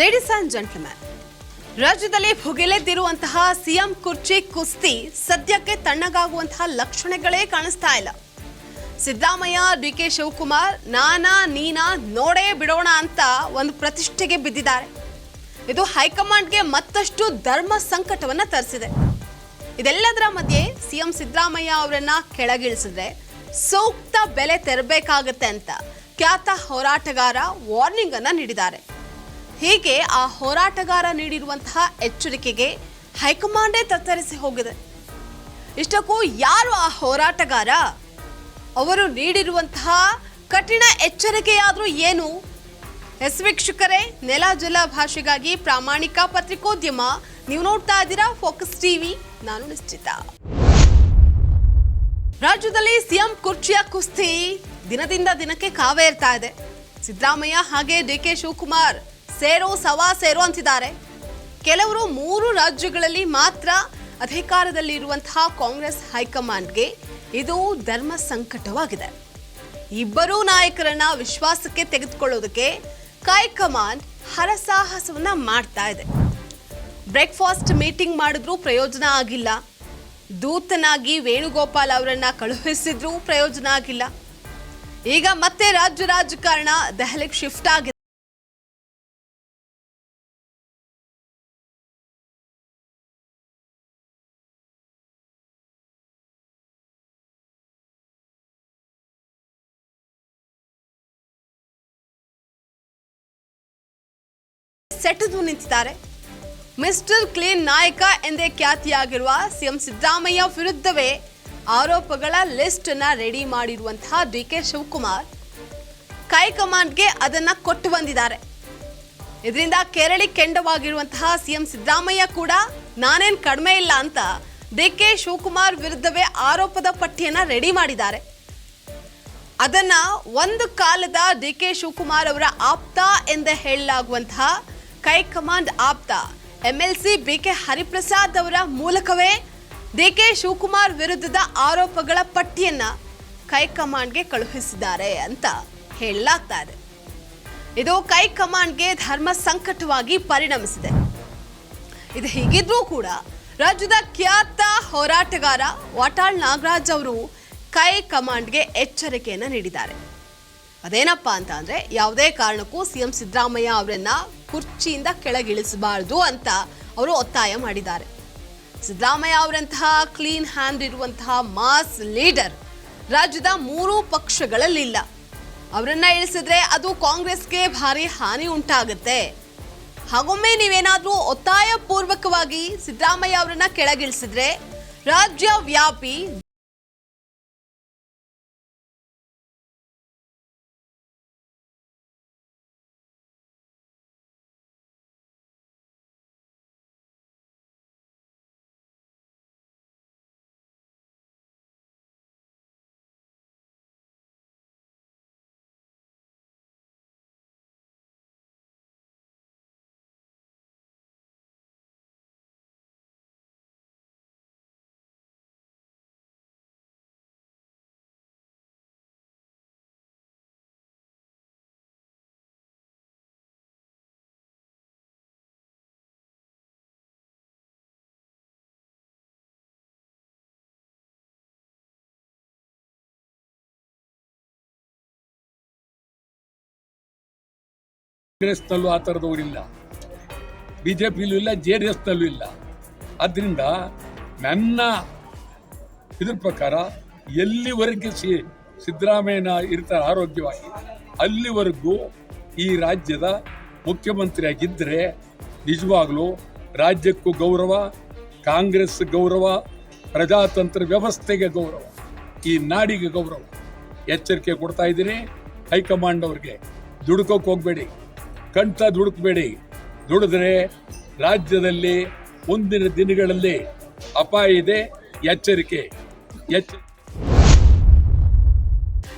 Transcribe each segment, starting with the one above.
Ladies and gentleman ರಾಜ್ಯದಲ್ಲಿ ಭುಗಿಲೆದ್ದಿರುವಂತಹ CM ಕುರ್ಚಿ ಕುಸ್ತಿ ಸದ್ಯಕ್ಕೆ ತಣ್ಣಗಾಗುವಂತಹ ಲಕ್ಷಣಗಳೇ ಕಾಣಿಸ್ತಾ ಇಲ್ಲ. ಸಿದ್ದರಾಮಯ್ಯ, ಡಿ ಕೆ ಶಿವಕುಮಾರ್ ನಾನಾ ನೀನಾ ನೋಡೇ ಬಿಡೋಣ ಅಂತ ಒಂದು ಪ್ರತಿಷ್ಠೆಗೆ ಬಿದ್ದಿದ್ದಾರೆ. ಇದು ಹೈಕಮಾಂಡ್ಗೆ ಮತ್ತಷ್ಟು ಧರ್ಮ ಸಂಕಟವನ್ನು ತರಿಸಿದೆ. ಇದೆಲ್ಲದರ ಮಧ್ಯೆ ಸಿಎಂ ಸಿದ್ದರಾಮಯ್ಯ ಅವರನ್ನ ಕೆಳಗಿಳಿಸಿದ್ರೆ ಸೂಕ್ತ ಬೆಲೆ ತೆರಬೇಕಾಗತ್ತೆ ಅಂತ ಖ್ಯಾತ ಹೋರಾಟಗಾರ ವಾರ್ನಿಂಗ್ ಅನ್ನ ನೀಡಿದ್ದಾರೆ. ಹೀಗೆ ಆ ಹೋರಾಟಗಾರ ನೀಡಿರುವಂತಹ ಎಚ್ಚರಿಕೆಗೆ ಹೈಕಮಾಂಡೇ ತತ್ತರಿಸಿ ಹೋಗಿದೆ. ಇಷ್ಟಕ್ಕೂ ಯಾರು ಆ ಹೋರಾಟಗಾರ? ಅವರು ನೀಡಿರುವಂತಹ ಕಠಿಣ ಎಚ್ಚರಿಕೆಯಾದರೂ ಏನು? ಎಸ್ ವೀಕ್ಷಕರೇ, ನೆಲ ಜಲ ಭಾಷೆಗಾಗಿ ಪ್ರಾಮಾಣಿಕ ಪತ್ರಿಕೋದ್ಯಮ. ನೀವು ನೋಡ್ತಾ ಇದ್ದೀರಾ ಫೋಕಸ್ ಟಿವಿ. ನಾನು ನಿಶ್ಚಿತ. ರಾಜ್ಯದಲ್ಲಿ ಸಿಎಂ ಕುರ್ಚಿಯ ಕುಸ್ತಿ ದಿನದಿಂದ ದಿನಕ್ಕೆ ಕಾವೇ ಇರ್ತಾ ಇದೆ. ಸಿದ್ದರಾಮಯ್ಯ ಹಾಗೆ ಡಿ ಕೆ ಶಿವಕುಮಾರ್ ಸೇರೋ ಸವಾ ಸೇರೋ ಅಂತಿದ್ದಾರೆ. ಕೆಲವರು ಮೂರು ರಾಜ್ಯಗಳಲ್ಲಿ ಮಾತ್ರ ಅಧಿಕಾರದಲ್ಲಿ ಇರುವಂತಹ ಕಾಂಗ್ರೆಸ್ ಹೈಕಮಾಂಡ್ಗೆ ಇದು ಧರ್ಮ ಸಂಕಟವಾಗಿದೆ. ಇಬ್ಬರೂ ನಾಯಕರನ್ನ ವಿಶ್ವಾಸಕ್ಕೆ ತೆಗೆದುಕೊಳ್ಳೋದಕ್ಕೆ ಹೈಕಮಾಂಡ್ ಹರಸಾಹಸವನ್ನ ಮಾಡ್ತಾ ಇದೆ. ಬ್ರೇಕ್ಫಾಸ್ಟ್ ಮೀಟಿಂಗ್ ಮಾಡಿದ್ರೂ ಪ್ರಯೋಜನ ಆಗಿಲ್ಲ. ದೂತನಾಗಿ ವೇಣುಗೋಪಾಲ್ ಅವರನ್ನ ಕಳುಹಿಸಿದ್ರೂ ಪ್ರಯೋಜನ ಆಗಿಲ್ಲ. ಈಗ ಮತ್ತೆ ರಾಜ್ಯ ರಾಜಕಾರಣ ದೆಹಲಿಗೆ ಶಿಫ್ಟ್ ಆಗಿದೆ. ಸೆಟೆದು ನಿಂತಿದ್ದಾರೆ. ಮಿಸ್ಟರ್ ಕ್ಲೀನ್ ನಾಯಕ ಎಂದೇ ಖ್ಯಾತಿಯಾಗಿರುವ ಸಿಎಂ ಸಿದ್ದರಾಮಯ್ಯ ವಿರುದ್ಧವೇ ಆರೋಪಗಳ ಲಿಸ್ಟ್ ಅನ್ನ ರೆಡಿ ಮಾಡಿರುವಂತಹ ಡಿ ಕೆ ಶಿವಕುಮಾರ್ ಕೈಕಮಾಂಡ್ಗೆ ಅದನ್ನ ಕೊಟ್ಟು ಬಂದಿದ್ದಾರೆ. ಇದರಿಂದ ಕೆರಳಿ ಕೆಂಡವಾಗಿರುವಂತಹ ಸಿಎಂ ಸಿದ್ದರಾಮಯ್ಯ ಕೂಡ ನಾನೇನು ಕಡಿಮೆ ಇಲ್ಲ ಅಂತ ಡಿ ಕೆ ಶಿವಕುಮಾರ್ ವಿರುದ್ಧವೇ ಆರೋಪದ ಪಟ್ಟಿಯನ್ನ ರೆಡಿ ಮಾಡಿದ್ದಾರೆ. ಅದನ್ನ ಒಂದು ಕಾಲದ ಡಿ ಕೆ ಶಿವಕುಮಾರ್ ಅವರ ಆಪ್ತ ಎಂದೇ ಹೇಳಲಾಗುವಂತಹ ಕೈಕಮಾಂಡ್ ಆಪ್ತ. M L C B K Hariprasad ಅವರ ಮೂಲಕವೇ ಡಿ ಕೆ ಶಿವಕುಮಾರ್ ವಿರುದ್ಧದ ಆರೋಪಗಳ ಪಟ್ಟಿಯನ್ನ ಕೈಕಮಾಂಡ್ಗೆ ಕಳುಹಿಸಿದ್ದಾರೆ ಅಂತ ಹೇಳಲಾಗ್ತಾ ಇದೆ ಇದು ಕೈಕಮಾಂಡ್ಗೆ ಧರ್ಮ ಸಂಕಟವಾಗಿ ಪರಿಣಮಿಸಿದೆ. ಇದು ಹೀಗಿದ್ರೂ ಕೂಡ ರಾಜ್ಯದ ಖ್ಯಾತ ಹೋರಾಟಗಾರ ವಾಟಾಳ್ ನಾಗರಾಜ್ ಅವರು ಕೈ ಕಮಾಂಡ್ಗೆ ಎಚ್ಚರಿಕೆಯನ್ನು ನೀಡಿದ್ದಾರೆ. ಅದೇನಪ್ಪ ಅಂತ ಅಂದರೆ ಯಾವುದೇ ಕಾರಣಕ್ಕೂ ಸಿಎಂ ಸಿದ್ದರಾಮಯ್ಯ ಅವರನ್ನ ಕುರ್ಚಿಯಿಂದ ಕೆಳಗಿಳಿಸಬಾರ್ದು ಅಂತ ಅವರು ಒತ್ತಾಯ ಮಾಡಿದ್ದಾರೆ. ಸಿದ್ದರಾಮಯ್ಯ ಅವರಂತಹ ಕ್ಲೀನ್ ಹ್ಯಾಂಡ್ ಇರುವಂತಹ ಮಾಸ್ ಲೀಡರ್ ರಾಜ್ಯದ ಮೂರು ಪಕ್ಷಗಳಲ್ಲಿಲ್ಲ. ಅವರನ್ನ ಇಳಿಸಿದ್ರೆ ಅದು ಕಾಂಗ್ರೆಸ್ಗೆ ಭಾರಿ ಹಾನಿ ಉಂಟಾಗುತ್ತೆ. ಹಾಗೊಮ್ಮೆ ನೀವೇನಾದರೂ ಒತ್ತಾಯ ಪೂರ್ವಕವಾಗಿ ಸಿದ್ದರಾಮಯ್ಯ ಅವರನ್ನ ಕೆಳಗಿಳಿಸಿದ್ರೆ ರಾಜ್ಯ ವ್ಯಾಪಿ ಕಾಂಗ್ರೆಸ್ನಲ್ಲೂ ಆ ಥರದವರಿಲ್ಲ ಬಿ ಜೆ ಪಿಲೂ ಇಲ್ಲ, ಜೆ ಡಿ ಎಸ್ನಲ್ಲೂ ಇಲ್ಲ. ಆದ್ದರಿಂದ ನನ್ನ ಇದ್ರ ಪ್ರಕಾರ ಎಲ್ಲಿವರೆಗೆ ಸಿ, ಸಿದ್ದರಾಮಯ್ಯನ ಇರ್ತಾರೆ ಆರೋಗ್ಯವಾಗಿ, ಅಲ್ಲಿವರೆಗೂ ಈ ರಾಜ್ಯದ ಮುಖ್ಯಮಂತ್ರಿಯಾಗಿದ್ದರೆ ನಿಜವಾಗ್ಲೂ ರಾಜ್ಯಕ್ಕೂ ಗೌರವ, ಕಾಂಗ್ರೆಸ್ ಗೌರವ, ಪ್ರಜಾತಂತ್ರ ವ್ಯವಸ್ಥೆಗೆ ಗೌರವ, ಈ ನಾಡಿಗೆ ಗೌರವ ಎಚ್ಚರಿಕೆ ಕೊಡ್ತಾ ಇದ್ದೀನಿ. ಹೈಕಮಾಂಡ್ ಅವ್ರಿಗೆ ದುಡ್ಕೋಕ್ ಹೋಗ್ಬೇಡಿ. ಕಂಠ ದುಡುಕ್ಬೇಡಿ ದುಡಿದ್ರೆ ರಾಜ್ಯದಲ್ಲಿ ಮುಂದಿನ ದಿನಗಳಲ್ಲಿ ಅಪಾಯ ಇದೆ, ಎಚ್ಚರಿಕೆ. ಎಚ್ಚ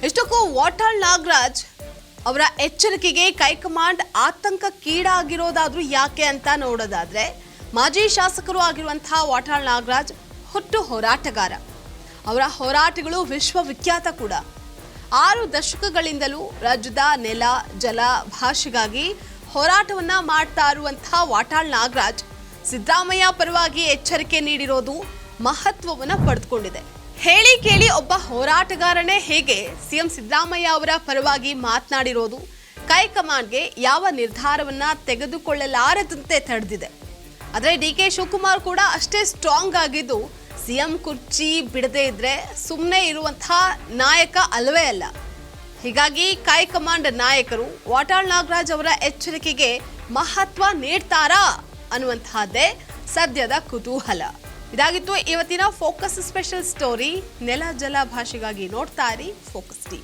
ಇಷ್ಟಕ್ಕೂ ವಾಟಾಳ್ ನಾಗರಾಜ್ ಅವರ ಎಚ್ಚರಿಕೆಗೆ ಕೈಕಮಾಂಡ್ ಆತಂಕಕ್ಕೀಡಾಗಿರೋದಾದ್ರೂ ಯಾಕೆ ಅಂತ ನೋಡೋದಾದ್ರೆ, ಮಾಜಿ ಶಾಸಕರು ಆಗಿರುವಂತಹ ವಾಟಾಳ್ ನಾಗರಾಜ್ ಹುಟ್ಟು ಹೋರಾಟಗಾರ. ಅವರ ಹೋರಾಟಗಳು ವಿಶ್ವವಿಖ್ಯಾತ ಕೂಡ. ಆರು ದಶಕಗಳಿಂದಲೂ ರಾಜ್ಯದ ನೆಲ, ಜಲ ಭಾಷೆಗಾಗಿ ಹೋರಾಟವನ್ನ ಮಾಡ್ತಾ ಇರುವಂತಹ ವಾಟಾಳ್ ನಾಗರಾಜ್ ಸಿದ್ದರಾಮಯ್ಯ ಪರವಾಗಿ ಎಚ್ಚರಿಕೆ ನೀಡಿರೋದು ಮಹತ್ವವನ್ನ ಪಡೆದುಕೊಂಡಿದೆ. ಹೇಳಿ ಕೇಳಿ ಒಬ್ಬ ಹೋರಾಟಗಾರನೇ ಹೇಗೆ ಸಿಎಂ ಸಿದ್ದರಾಮಯ್ಯ ಅವರ ಪರವಾಗಿ ಮಾತನಾಡಿರೋದು, ಕೈಕಮಾಂಡ್ಗೆ ಯಾವ ನಿರ್ಧಾರವನ್ನ ತೆಗೆದುಕೊಳ್ಳಲಾರದಂತೆ ತಡೆದಿದೆ. ಆದರೆ ಡಿ ಕೆ ಶಿವಕುಮಾರ್ ಕೂಡ ಅಷ್ಟೇ ಸ್ಟ್ರಾಂಗ್ ಆಗಿದ್ದು ಸಿಎಂ ಕುರ್ಚಿ ಬಿಡದೇ ಇದ್ರೆ ಸುಮ್ಮನೆ ಇರುವಂತಹ ನಾಯಕ ಅಲ್ಲವೇ ಅಲ್ಲ. ಹೀಗಾಗಿ ಕಮಾಂಡ್ ನಾಯಕರು ವಾಟಾಳ್ ನಾಗರಾಜ್ ಅವರ ಎಚ್ಚರಿಕೆಗೆ ಮಹತ್ವ ನೀಡ್ತಾರಾ ಅನ್ನುವಂತಹದ್ದೇ ಸದ್ಯದ ಕುತೂಹಲ. ಇದಾಗಿತ್ತು ಇವತ್ತಿನ ಫೋಕಸ್ ಸ್ಪೆಷಲ್ ಸ್ಟೋರಿ. ನೆಲ ಜಲ ಭಾಷೆಗಾಗಿ ನೋಡ್ತಾ ಇರಿ ಫೋಕಸ್ ಟಿ.